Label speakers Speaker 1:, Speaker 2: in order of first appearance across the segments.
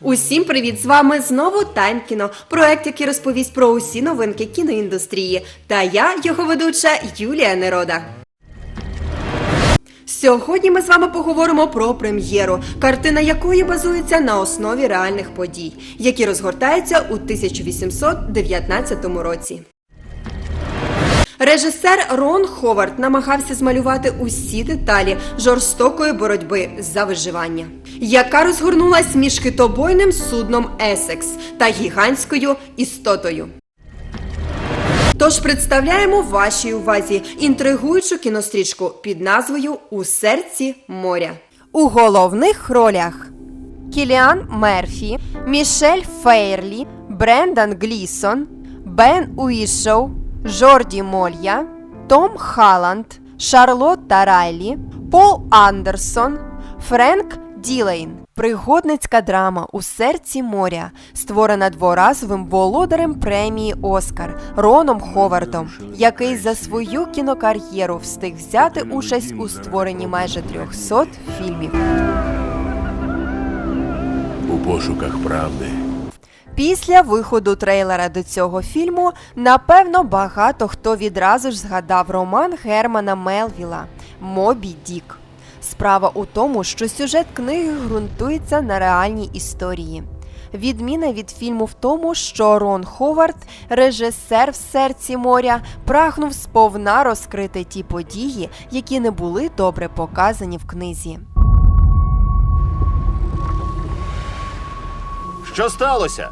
Speaker 1: Усім привіт! З вами знову Тайм Кіно, проект, який розповість про усі новинки кіноіндустрії. Та я, його ведуча Юлія Нерода. Сьогодні ми з вами поговоримо про прем'єру, картина якої базується на основі реальних подій, які розгортаються у 1819 році. Режисер Рон Ховард намагався змалювати усі деталі жорстокої боротьби за виживання, яка розгорнулась між китобойним судном Есекс та гігантською істотою. Тож представляємо вашій увазі інтригуючу кінострічку під назвою У серці моря. У головних ролях Кіліан Мерфі, Мішель Фейрлі, Брендан Глісон, Бен Уішоу, Жорді Молья, Том Халланд, Шарлотта Райлі, Пол Андерсон, Френк Ділейн. Пригодницька драма у серці моря, створена дворазовим володарем премії Оскар Роном Ховардом, який за свою кінокар'єру встиг взяти участь у створенні майже 300 фільмів.
Speaker 2: у пошуках правди.
Speaker 1: Після виходу трейлера до цього фільму, напевно, багато хто відразу ж згадав роман Германа Мелвіла Мобі Дік. Справа у тому, що сюжет книги ґрунтується на реальній історії. Відміна від фільму в тому, що Рон Ховард, режисер в серці моря, прагнув сповна розкрити ті події, які не були добре показані в книзі.
Speaker 2: Що сталося?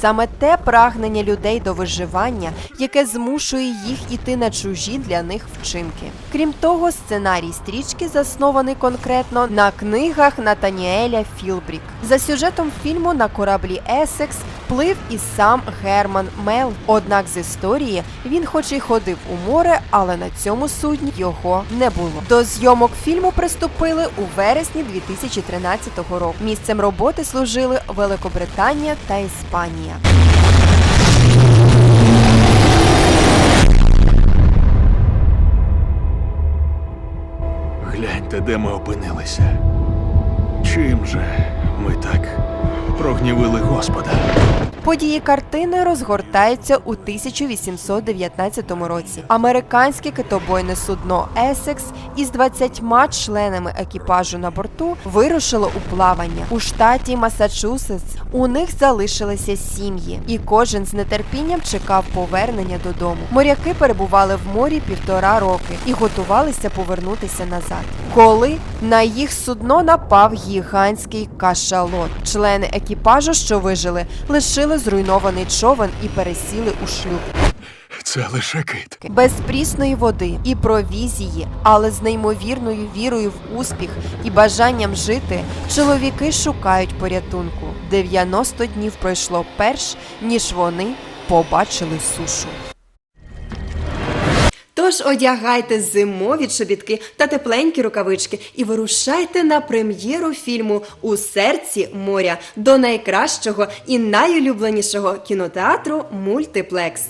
Speaker 1: Саме те прагнення людей до виживання, яке змушує їх іти на чужі для них вчинки. Крім того, сценарій стрічки заснований конкретно на книгах Натаніеля Філбрік. За сюжетом фільму на кораблі Есекс плив і сам Герман Мел. Однак з історії він, хоч і ходив у море, але на цьому судні його не було. До зйомок фільму приступили у вересні 2013 року. Місцем роботи служили Великобританія та Іспанія.
Speaker 2: Гляньте, де ми опинилися. Чим же ми так прогнівили Господа?
Speaker 1: Події картини розгортаються у 1819 році. Американське китобойне судно Есекс із 20 членами екіпажу на борту вирушило у плавання у штаті Масачусетс. У них залишилися сім'ї, і кожен з нетерпінням чекав повернення додому. Моряки перебували в морі півтора роки і готувалися повернутися назад. Коли на їх судно напав гігантський кашалот, члени екіпажу, що вижили, лишили зруйнований човен і пересіли у шлюб.
Speaker 2: Це лише кит.
Speaker 1: Без прісної води і провізії, але з неймовірною вірою в успіх і бажанням жити, чоловіки шукають порятунку. 90 днів пройшло перш, ніж вони побачили сушу. Тож одягайте зимові чобітки та тепленькі рукавички і вирушайте на прем'єру фільму У серці моря до найкращого і найулюбленішого кінотеатру Мультиплекс.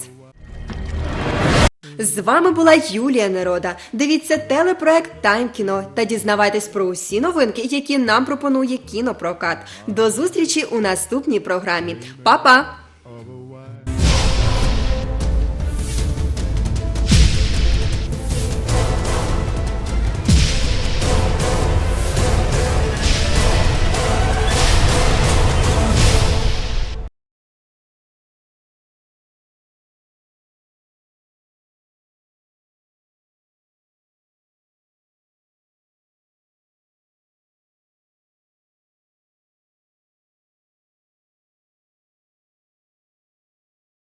Speaker 1: З вами була Юлія Нерода. Дивіться телепроект Тайм кіно та дізнавайтесь про усі новинки, які нам пропонує кінопрокат. До зустрічі у наступній програмі. Па-па!